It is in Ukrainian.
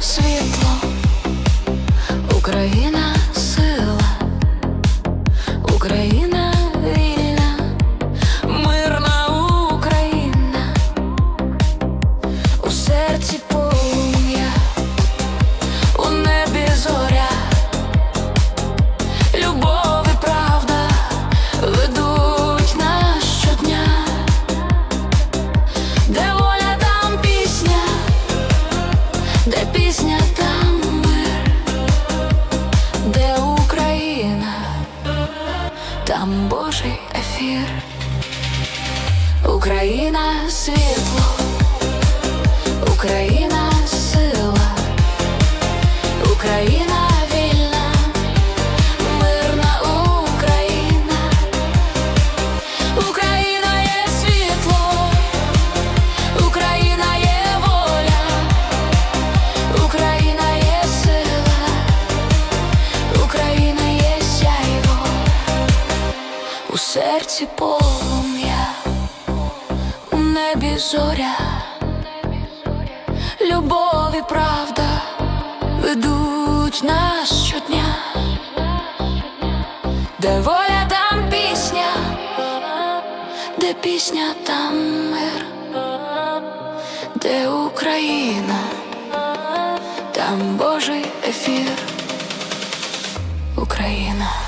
світло, Україна сила, Україна вільна, мирна Україна, у серці полум'я, там Божий ефір, Україна світло, Україна сила, Україна У серці полум'я, у небі зоря, любов і правда ведуть нас щодня, де воля там пісня, де пісня там мир, де Україна, там Божий ефір, Україна.